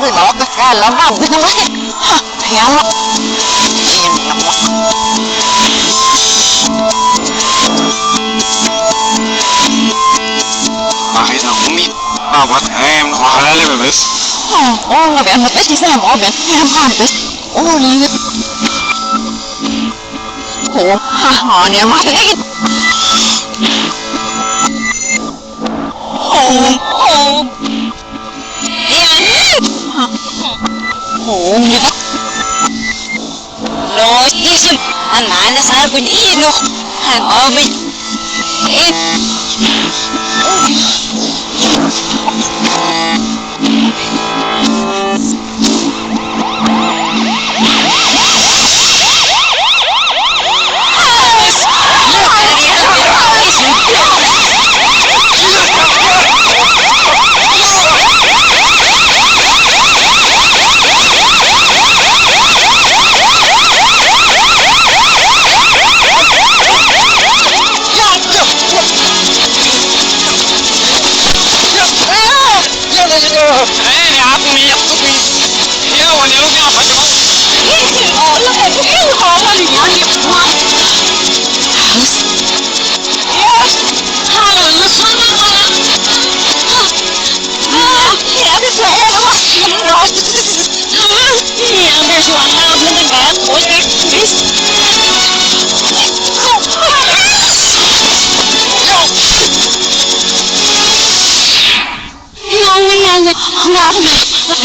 kaya lamang din naman eh. Ha, kaya mo. Ayan naman. Bakit ang umit? Dapat ay makakalala ba, bes? Oh, oh, ang mapes, di sana mo, ben. Kaya mo, bes. Oh, lilit. Oh, ha, ha, niya matigit. Oh, oh. 我你不？那一些，俺男的啥也不听了，还我被。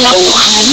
เราหัน